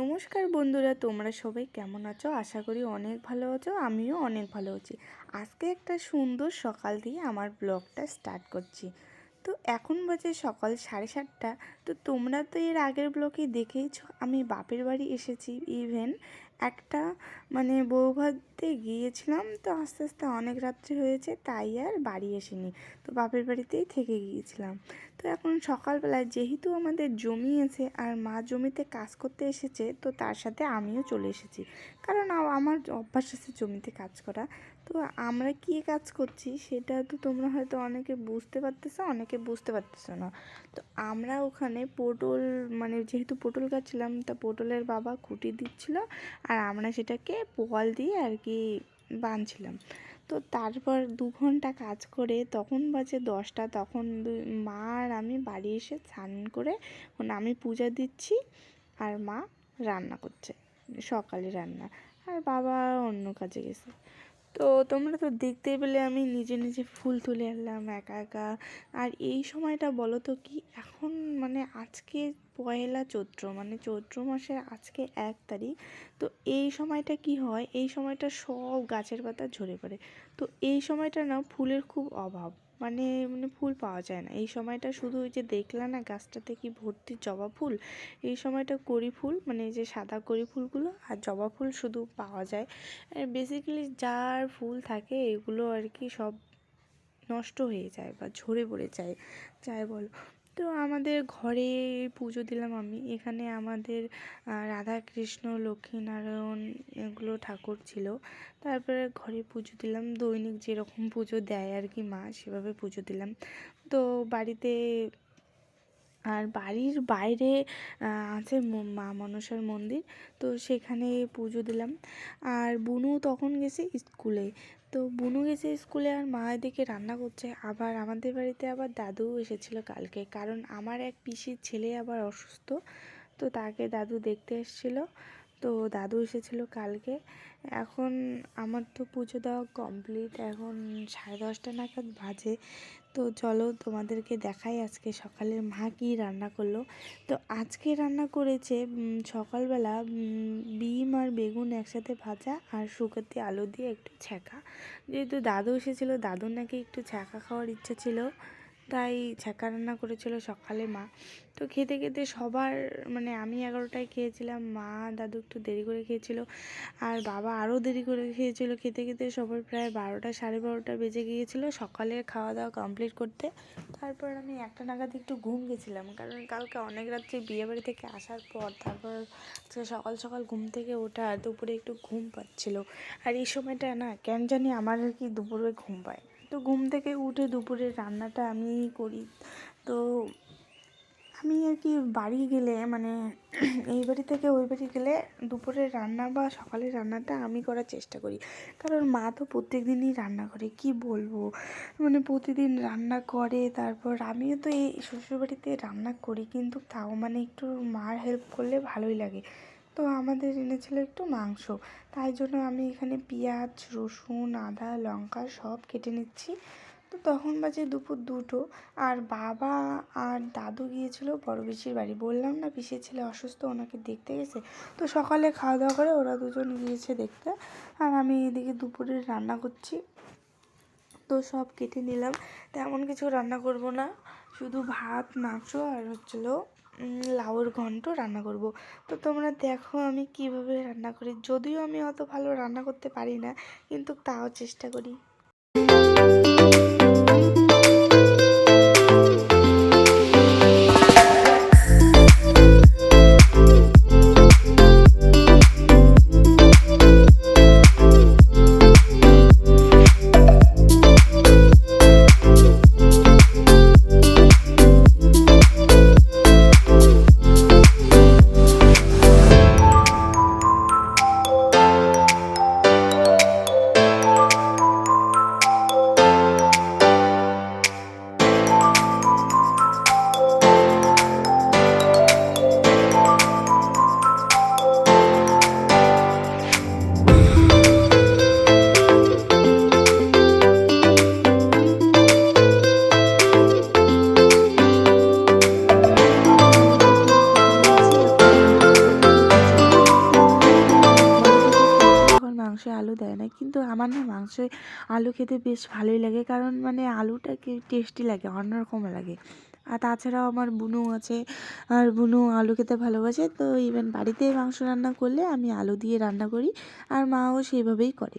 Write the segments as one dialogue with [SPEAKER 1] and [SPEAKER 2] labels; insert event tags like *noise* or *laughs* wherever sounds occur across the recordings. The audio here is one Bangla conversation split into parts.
[SPEAKER 1] নমস্কার বন্ধুরা, তোমরা সবাই কেমন আছো? আশা করি অনেক ভালো আছো, আমিও অনেক ভালো আছি। আজকে একটা সুন্দর সকাল দিয়ে আমার ব্লগটা স্টার্ট করছি। তো এখন বাজে সকাল সাড়ে সাতটা, তো তোমরা তো এর আগের ব্লকে দেখেইছ, আমি বাপের বাড়ি এসেছি ইভেন একটা মানে বৌভাতে গিয়েছিলাম, তো আস্তে আস্তে অনেক রাত্রি হয়েছে, তাই আর বাড়ি আসিনি। তো বাপের বাড়িতেই থেকে গিয়েছিলাম। তো এখন সকালবেলায় যেহেতু আমাদের জমি আছে আর মা জমিতে কাজ করতে এসেছে, তো তার সাথে আমিও চলে এসেছি। কারণ আমার অভ্যাস আছে জমিতে কাজ করা তো আমরা কী কাজ করছি সেটা তো তোমরা হয়তো অনেকে বুঝতে পারতেছো, অনেকে বুঝতে পারতেছো না। তো আমরা ওখানে পটল মানে যেহেতু পটল গাছছিলাম তা পটলের বাবা খুঁটি দিচ্ছিল আর আমরা সেটাকে পোয়াল দিয়ে আর কি বাঁধছিলাম তো তারপর দু ঘণ্টা কাজ করে তখন বাজে দশটা, তখন মা আর আমি বাড়ি এসে স্নান করে এখন আমি পূজা দিচ্ছি আর মা রান্না করছে, সকালে রান্না। আর বাবা অন্য কাজে গেছে। তো তোমরা তো দেখতে পেলে আমি নিজে নিজে ফুল তুলে আনলাম একা একা। আর এই সময়টা বলো তো কি, এখন মানে আজকে পয়লা চৈত্র মানে চৈত্র মাসের আজকে এক তারিখ, তো এই সময়টা কি হয়, এই সময়টা সব গাছের পাতা ঝরে পড়ে। তো এই সময়টা না ফুলের খুব অভাব। মানে মানে ফুল পাওয়া যায় না। এই সময়টা শুধু ওই যে দেখলা না গাছটাতে কি ভর্তি জবা ফুল? এই সময়টা করি ফুল মানে যে সাদা করি ফুলগুলো, আর জবা ফুল শুধু পাওয়া যায়। বেসিক্যালি যার ফুল থাকে, এগুলো আর কি সব নষ্ট হয়ে যায় বা ঝরে পড়ে যায়। যাই বলো। তো আমাদের ঘরে পুজো দিলাম আমি। এখানে আমাদের রাধা কৃষ্ণ লক্ষ্মীনারায়ণ এগুলো ঠাকুর ছিল। তারপরে ঘরে পুজো দিলাম। দৈনিক যেরকম পুজো দেয় আর কি মা, সেভাবে পুজো দিলাম। তো বাড়িতে, আর বাড়ির বাইরে আছে মা মনসার মন্দির। তো সেখানে পুজো দিলাম। আর বুনু তখন গেছে স্কুলে। তো বুনু গেছে স্কুলে আর মা এদিকে রান্না করছে। আবার আমাদের বাড়িতে আবার দাদু এসেছিল কালকে। কারণ আমার এক পিসির ছেলে আবার অসুস্থ, তো তাকে দাদু দেখতে এসেছিল। তো দাদু এসেছিল কালকে। এখন আমার তো পুজো দেওয়া কমপ্লিট এখন সাড়ে দশটা নাগাদ বাজে। তো চলো তোমাদেরকে দেখাই আজকে সকালে মা কী রান্না করল। তো আজকে রান্না করেছে সকালবেলা বিম আর বেগুন একসাথে ভাজা আর শুকাতে আলু দিয়ে একটু ছ্যাঁকা। যেহেতু দাদু এসেছিল, দাদুর নাকি একটু ছ্যাঁকা খাওয়ার ইচ্ছে ছিল। তাই ছ্যাঁকা রান্না করেছিল সকালে মা। তো খেতে খেতে সবার মানে আমি এগারোটায় খেয়েছিলাম, মা, দাদু একটু দেরি করে খেয়েছিল, আর বাবা আরও দেরি করে খেয়েছিল। খেতে খেতে সবার প্রায় বারোটা, সাড়ে বারোটা বেজে গিয়েছিল সকালে খাওয়া দাওয়া কমপ্লিট করতে। তারপর আমি একটা নাগাদ একটু ঘুম গেছিলাম, কারণ কালকে অনেক রাত্রে বিয়েবাড়ি থেকে আসার পর, তারপর সকাল সকাল ঘুম থেকে ওঠা, দুপুরে একটু ঘুম পাচ্ছিল। আর এই সময়টা না, কেন জানি আমার আর কি দুপুরে ঘুম পায় তো ঘুম থেকে উঠে দুপুরের রান্নাটা আমিই করি। তো আমি আর কি বাড়ি গেলে মানে *clears throat* এই বাড়ি থেকে ওই বাড়ি গেলে দুপুরের রান্না বা সকালের রান্নাটা আমি করার চেষ্টা করি। কারণ মা তো প্রত্যেক দিনই রান্না করে, কি বলব? মানে প্রতিদিন রান্না করে, তারপর আমিও তো এই শ্বশুরবাড়িতে রান্না করি, কিন্তু তাও মানে একটু মার হেল্প করলে ভালোই লাগে। তো আমাদের এনেছিল একটু মাংস। তাই জন্য আমি এখানে পেঁয়াজ, রসুন, আদা, লঙ্কা সব কেটে নিচ্ছি। তো তখন বাজে দুপুর দুটো আর বাবা আর দাদু গিয়েছিল বড় পিসির বাড়ি। বললাম না, পিসির ছেলে অসুস্থ, ওনাকে দেখতে গেছে। তো সকালে খাওয়া দাওয়া করে ওরা দুজন গিয়েছে দেখতে। আর আমি এদিকে দুপুরে রান্না করছি। তো সব কেটে নিলাম। তেমন কিছু রান্না করব না। শুধু ভাত, মাংস আর হচ্ছিল লাউয়ের ঘন্ট রান্না করব। তো তোমরা দেখো আমি কীভাবে রান্না করি। যদিও আমি অত ভালো রান্না করতে পারি না, কিন্তু তাও চেষ্টা করি। মাংস আলু খেতে বেশ ভালোই লাগে। কারণ মানে আলুটা কি টেস্টি লাগে অন্যরকম লাগে। আর তাছাড়াও আমার বুনু আছে, আর বুনু আলু খেতে ভালোবাসে। তো ইভেন বাড়িতে মাংস রান্না করলে আমি আলু দিয়ে রান্না করি, আর মাও সেইভাবেই করে।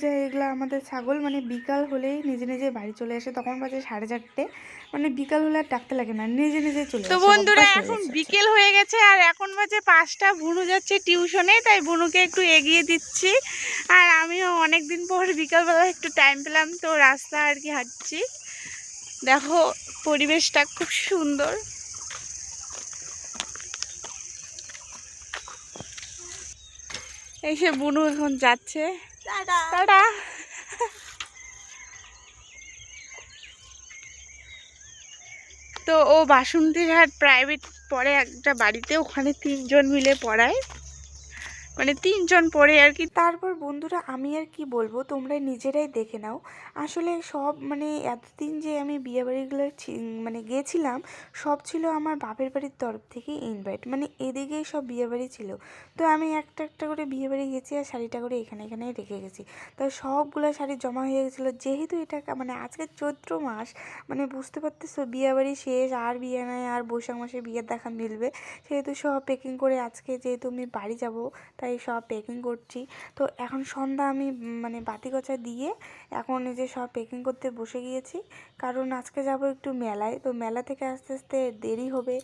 [SPEAKER 1] তো এই যে এগুলো আমাদের ছাগল মানে বিকাল হলেই নিজে নিজে বাড়ি চলে আসে তখন বাজে সাড়ে চারটে। মানে বিকাল হলে আর ডাকতে লাগে না নিজে নিজে চলে
[SPEAKER 2] তো বন্ধুরা এখন বিকেল হয়ে গেছে আর এখন বাজে পাঁচটা বুনু যাচ্ছে টিউশনে তাই বুনুকে একটু এগিয়ে দিচ্ছি। আর আমিও অনেক দিন পর বিকালবেলা একটু টাইম পেলাম তো রাস্তা আর কি হাঁটছি। দেখো পরিবেশটা খুব সুন্দর। এই সে বুনু এখন যাচ্ছে। *laughs* তো ও বাসন্তীঘাট প্রাইভেট পড়ে একটা বাড়িতে ওখানে তিনজন মিলে পড়ায়। মানে তিনজন পরে আর কি।
[SPEAKER 1] তারপর বন্ধুরা, আমি আর কি বলব? তোমরা নিজেরাই দেখে নাও। আসলে সব মানে এতদিন যে আমি বিয়ে বাড়িগুলো মানে গেছিলাম, সব ছিল আমার বাপের বাড়ির তরফ থেকে ইনভাইট মানে এদিকেই সব বিয়েবাড়ি ছিল। তো আমি একটা একটা করে বিয়েবাড়ি গেছি আর শাড়িটা করে এখানে এখানে রেখে গেছি। তো সবগুলো শাড়ি জমা হয়ে গেছিল। যেহেতু এটা মানে আজকে চৈত্র মাস মানে বুঝতে পারতেছো বিয়ে বাড়ি শেষ, আর বিয়ে নাই, আর বৈশাখ মাসে বিয়ের দেখা মিলবে। সেহেতু সব প্যাকিং করে আজকে যেহেতু আমি বাড়ি যাব, তাই সব প্যাকিং করছি। তো এখন সন্ধ্যা আমি মানে বাতি গছা দিয়ে এখন এই যে সব প্যাকিং করতে বসে গিয়েছি। কারণ আজকে যাব একটু মেলায়। তো মেলা থেকে আস্তে আস্তে দেরি হবে।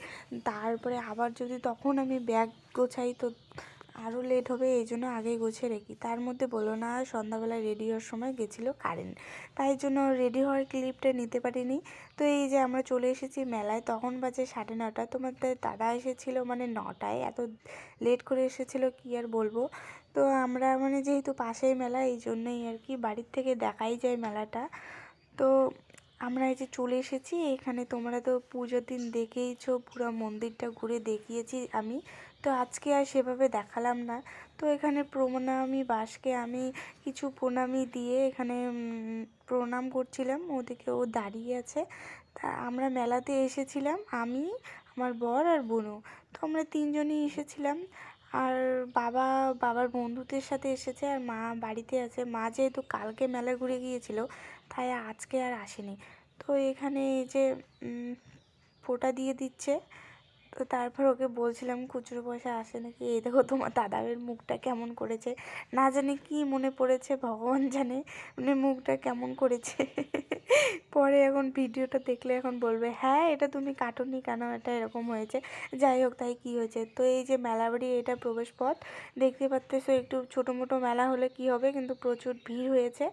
[SPEAKER 1] তারপরে আবার যদি তখন আমি ব্যাগ গোছাই তো আরও লেট হবে, এই জন্য আগেই গুছিয়ে রেখি। তার মধ্যে বলো না সন্ধ্যাবেলা রেডি হওয়ার সময় গেছিল কারেন্ট তাই জন্য রেডি হওয়ার ক্লিপটা নিতে পারিনি। তো এই যে আমরা চলে এসেছি মেলায়, তখন বাজে সাড়ে নটা তোমাদের দাদা এসেছিল মানে নটায়, এত লেট করে এসেছিল, কি আর বলব? তো আমরা মানে যেহেতু পাশেই মেলা, এই জন্যই আর কি বাড়ির থেকে দেখাই যায় মেলাটা। তো আমরা এই যে চলে এসেছি, এখানে তোমরা তো পুজোর দিন দেখেইছো, পুরো মন্দিরটা ঘুরে দেখিয়েছি আমি। তো আজকে আর সেভাবে দেখালাম না। তো এখানে প্রণামী বাসকে আমি কিছু প্রণামী দিয়ে এখানে প্রণাম করছিলাম। ওদিকে ও দাঁড়িয়ে আছে। তা আমরা মেলাতে এসেছিলাম, আমি, আমার বর আর বোনু তো আমরা তিনজনই এসেছিলাম। আর বাবা, বাবার বন্ধুদের সাথে এসেছে আর মা বাড়িতে আছে। মা যেহেতু কালকে মেলা ঘুরে গিয়েছিল, তাই আজকে আর আসেনি। তো এখানে এই যে ফোঁটা দিয়ে দিচ্ছে। তো তারপর ওকে বলছিলাম, খুচরো পয়সা আসে নাকি? এই দেখো তোমার দাদাবের মুখটা কেমন করেছে। না জানি কি মনে পড়েছে, ভগবান জানে মানে মুখটা কেমন করেছে। পরে এখন ভিডিওটা দেখলে এখন বলবে হ্যাঁ এটা তুমি কাটনি কেন? এটা এরকম হয়েছে। যাই হোক, তাই কি হয়েছে? তো এই যে মেলাবাড়ি এটা প্রবেশ পথ। দেখতে পাচ্তেছো একটু ছোটো মোটো মেলা হলে কি হবে? কিন্তু প্রচুর ভিড় হয়েছে।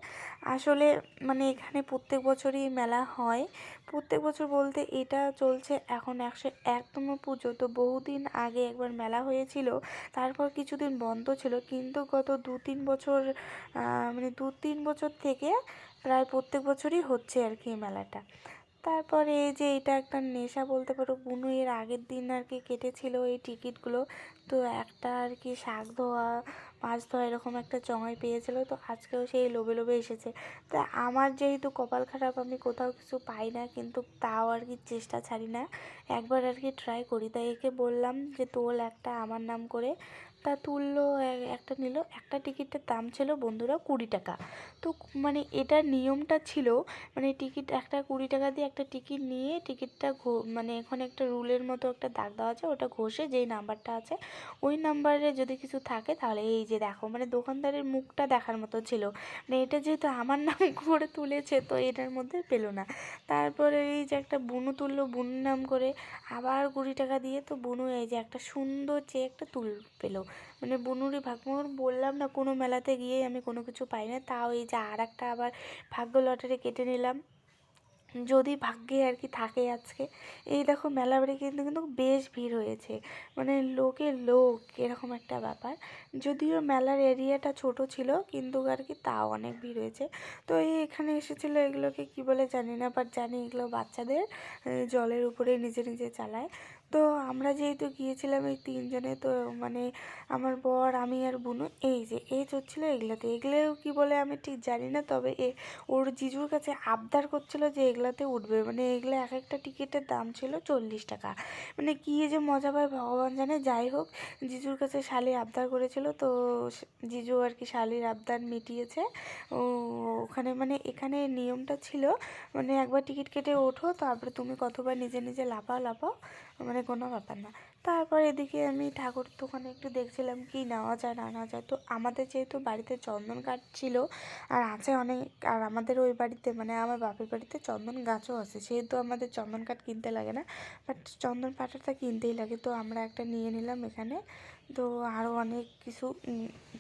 [SPEAKER 1] আসলে মানে এখানে প্রত্যেক বছরই মেলা হয়। প্রত্যেক বছর বলতে এটা চলছে এখন একশো একতম পুজো। তো বহুদিন আগে একবার মেলা হয়েছিল, তারপর কিছুদিন বন্ধ ছিল। কিন্তু গত দু তিন বছর মানে দু তিন বছর থেকে প্রায় প্রত্যেক বছরই হচ্ছে আর কি মেলাটা। তারপরে এই যে এটা একটা নেশা বলতে পারো, বুনু এর আগের দিন আর কি কেটেছিল এই টিকিটগুলো তো একটা আর কি শাক ধোয়া, মাছ ধোয়া এরকম একটা জমায় পেয়েছিল। তো আজকেও সেই লোভে লোভে এসেছে। তা আমার যেহেতু কপাল খারাপ, আমি কোথাও কিছু পাই না, কিন্তু তাও আর কি চেষ্টা ছাড়ি না। একবার আর কি ট্রাই করি। তাই একে বললাম যে তোল একটা আমার নাম করে। তা তুললো, একটা নিল, একটা টিকিটের দাম ছিল বন্ধুরা কুড়ি টাকা। তো মানে এটার নিয়মটা ছিল মানে টিকিট একটা কুড়ি টাকা দিয়ে একটা টিকিট নিয়ে টিকিটটা মানে এখানে একটা রুলের মতো একটা দাগ দেওয়া আছে, ওটা ঘষে যেই নাম্বারটা আছে, ওই নাম্বারে যদি কিছু থাকে তাহলে এই যে দেখো মানে দোকানদারের মুখটা দেখার মতো ছিল। মানে এটা যেহেতু আমার নাম করে তুলেছে, তো এটার মধ্যে পেল না। তারপরে এই যে একটা বুনু তুললো, বুনুর নাম করে আবার কুড়ি টাকা দিয়ে, তো বুনু এই যে একটা সুন্দর চেয়ে একটা তুল পেল। মানে বুনুরই ভাগ্যমোহর বললাম না, কোনো মেলাতে গিয়ে আমি কোনো কিছু পাই না। তাও এই যে আর একটা আবার ভাগ্য লটারি কেটে নিলাম। যদি ভাগ্যে আর কি থাকে আজকে। এই দেখো মেলা বাড়ি কিন্তু কিন্তু বেশ ভিড় হয়েছে। মানে লোকে লোক, এরকম একটা ব্যাপার। যদিও মেলার এরিয়াটা ছোট ছিল, কিন্তু আর কি তাও অনেক ভিড় হয়েছে। তো এই এখানে এসেছিল এগুলোকে কি বলে জানি না বাট জানি এগুলো বাচ্চাদের জলের উপরে নিজে নিজে চালায়। তো আমরা যেহেতু গিয়েছিলাম এই তিনজনে, তো মানে আমার বর, আমি আর বুনু, এই যে এই চড়ছিল এগুলোতে। এগুলোও কি বলে আমি ঠিক জানি না, তবে এ ওর জিজুর কাছে আবদার করছিল যে এগুলাতে উঠবে। মানে এগুলো এক একটা টিকিটের দাম ছিল চল্লিশ টাকা। মানে কী যে মজা পায় ভগবান জানে। যাই হোক, জিজুর কাছে শালি আবদার করেছিল, তো জিজু আর কি শালির আবদার মিটিয়েছে। ওখানে মানে এখানে নিয়মটা ছিল মানে একবার টিকিট কেটে ওঠো, তারপরে তুমি কতবার নিজে নিজে লাফাও লাফাও মানে কোনো ব্যাপার না। তারপর এদিকে আমি ঠাকুর দোকানে একটু দেখছিলাম কি নেওয়া যায়, না নেওয়া যায়। তো আমাদের যেহেতু বাড়িতে চন্দন কাঠ ছিল, আর আছে অনেক, আর আমাদের ওই বাড়িতে মানে আমার বাপের বাড়িতে চন্দন গাছও আছে। সেহেতু আমাদের চন্দন কাঠ কিনতে লাগে না বাট চন্দন পাতাটা কিনতেই লাগে। তো আমরা একটা নিয়ে নিলাম এখানে। তো আরও অনেক কিছু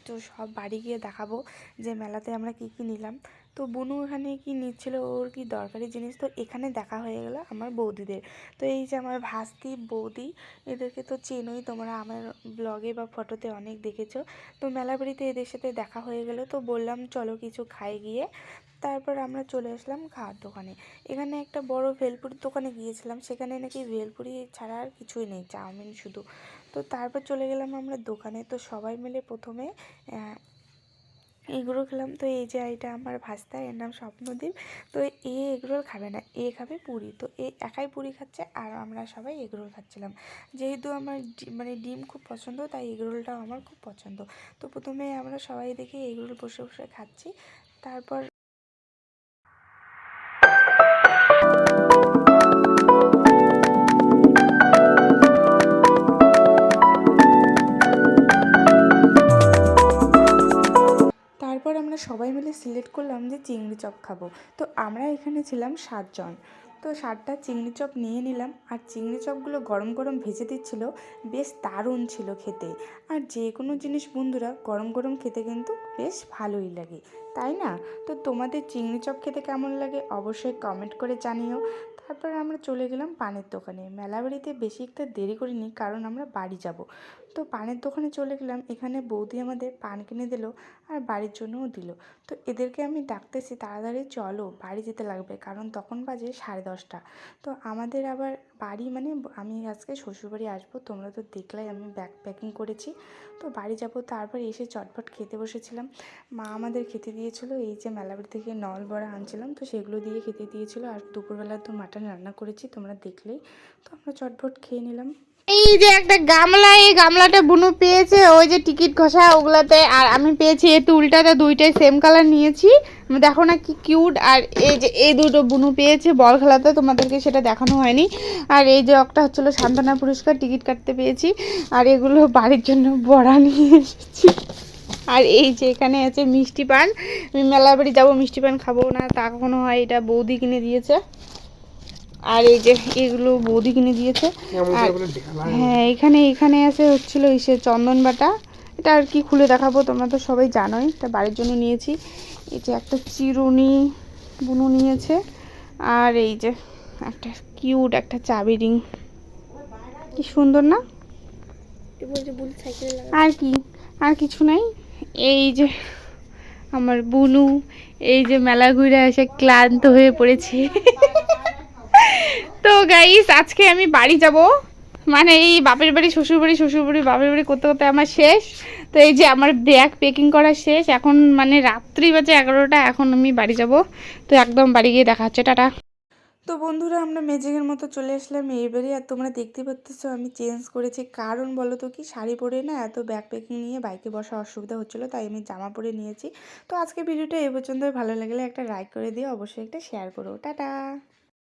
[SPEAKER 1] তো সব বাড়ি গিয়ে দেখাবো যে মেলাতে আমরা কী কী নিলাম। তো বুনু এখানে কি নিচ্ছিল? ওর কি দরকারি জিনিস? তো এখানে দেখা হয়ে গেল আমার বৌদিদের। তো এই যে আমার ভাস্তি বৌদি, এদেরকে তো চেনোই তোমরা। আমার ব্লগে বা ফটোতে অনেক দেখেছ। তো মেলা বাড়িতে এদের সাথে দেখা হয়ে গেল। তো বললাম, চলো কিছু খাই গিয়ে। তারপর আমরা চলে আসলাম খাওয়ার দোকানে। এখানে একটা বড় ভেলপুরির দোকানে গিয়েছিলাম। সেখানে নাকি ভেলপুরি ছাড়া আর কিছুই নেই, চাউমিন শুধু। তো তারপর চলে গেলাম আমরা দোকানে। তো সবাই মিলে প্রথমে এগরোল খেলাম। তো এই যে এটা আমার ভাস্তা, এর নাম স্বপ্নদীপ। তো এ এগরোল খাবে না, এ খাবে পুরি। তো এ একাই পুরি খাচ্ছে আর আমরা সবাই এগরোল খাচ্ছিলাম। যেহেতু আমার মানে ডিম খুব পছন্দ, তাই এগরোলটাও আমার খুব পছন্দ। তো প্রথমে আমরা সবাই দেখে এগরোল বসে বসে খাচ্ছি। তারপর সবাই মিলে সিলেক্ট করলাম যে চিংড়ি চপ খাব। তো আমরা এখানে ছিলাম সাতজন তো সাতটা চিংড়ি চপ নিয়ে নিলাম আর চিংড়ি চপগুলো গরম গরম ভেজে দিচ্ছিল। বেশ দারুণ ছিল খেতে। আর যে কোনো জিনিস বন্ধুরা গরম গরম খেতে কিন্তু বেশ ভালোই লাগে। তাই না? তো তোমাদের চিংড়ি চপ খেতে কেমন লাগে অবশ্যই কমেন্ট করে জানিও। তারপর আমরা চলে গেলাম পানের দোকানে। মেলা বাড়িতে বেশি একটা দেরি করিনি কারণ আমরা বাড়ি যাব। তো পানের দোকানে চলে গেলাম। এখানে বৌদি আমাদের পান কিনে দিল আর বাড়ির জন্যও দিল। তো এদেরকে আমি ডাকতেছি, তাড়াতাড়ি চলো, বাড়ি যেতে লাগবে। কারণ তখন বাজে সাড়ে দশটা। তো আমাদের আবার বাড়ি মানে আমি আজকে শ্বশুরবাড়ি আসব, তোমরা তো দেখলাই আমি ব্যাগ প্যাকিং করেছি। তো বাড়ি যাব তারপর এসে চটপট খেতে বসেছিলাম। মা আমাদের খেতে দিয়েছিল, এই যে মেলাবাড়ি থেকে নল বড়া আনছিলাম, তো সেগুলো দিয়ে খেতে দিয়েছিল। আর দুপুরবেলা তো মাটন রান্না করেছি, তোমরা দেখলেই। তো আমরা চটপট খেয়ে নিলাম।
[SPEAKER 2] এই যে একটা গামলা, এই গামলাটা বুনু পেয়েছে, ওই যে টিকিট ঘষা ওগুলাতে। আর আমি পেয়েছি, এই তুলটাতে দুইটাই সেম কালার নিয়েছি। দেখো না কি কিউট আর এই যে, এই দুটো বুনু পেয়েছে, বল খেলাতে, তোমাদেরকে সেটা দেখানো হয়নি। আর এই যে একটা হচ্ছিল সান্ত্বনা পুরস্কার, টিকিট কাটতে পেয়েছি। আর এগুলো বাড়ির জন্য বড়া নিয়ে এসেছি। আর এই যে এখানে আছে মিষ্টি পান। আমি মেলা বাড়ি যাব, মিষ্টি পান খাব না, তা কখনো হয়, এটা বৌদি কিনে দিয়েছে। আর এই যে এগুলো বৌদি কিনে দিয়েছে। আর হ্যাঁ এখানে এখানে আছে হচ্ছিল ইসে চন্দন বাটা। এটা আর কি খুলে দেখাবো তোমরা তো সবাই জানোই। এটা বাড়ির জন্য নিয়েছি। এই যে একটা চিরুনি বুনু নিয়েছে। আর এই যে একটা কিউট একটা চাবি রিং। কি সুন্দর না? আর কি আর কিছু নাই। এই যে আমার বুনু এই যে মেলা ঘুরে এসে ক্লান্ত হয়ে পড়েছে। *laughs* তো গাইস আজকে আমি বাড়ি যাব। মানে এই বাপের বাড়ি, শ্বশুর বাড়ি শ্বশুর বাড়ি, বাপের বাড়ি করতে করতে আমার শেষ। তো এই যে আমার ব্যাগ প্যাকিং করা শেষ। এখন মানে রাত্রি বাজে এগারোটা, এখন আমি বাড়ি যাব। তো একদম বাড়ি গিয়ে দেখা হচ্ছে, টাটা।
[SPEAKER 1] তো বন্ধুরা, আমরা মেজিকের মতো চলে আসলাম এইবারে আর তোমরা দেখতে পাচ্ছ আমি চেঞ্জ করেছি। কারণ বলো তো কি, শাড়ি পরে না এত ব্যাগ প্যাকিং নিয়ে বাইকে বসা অসুবিধা হচ্ছিল, তাই আমি জামা পরে নিয়েছি। তো আজকে ভিডিওটা এই পর্যন্তই। ভালো লাগলে একটা লাইক করে দিয়ে অবশ্যই একটা শেয়ার করো। টাটা!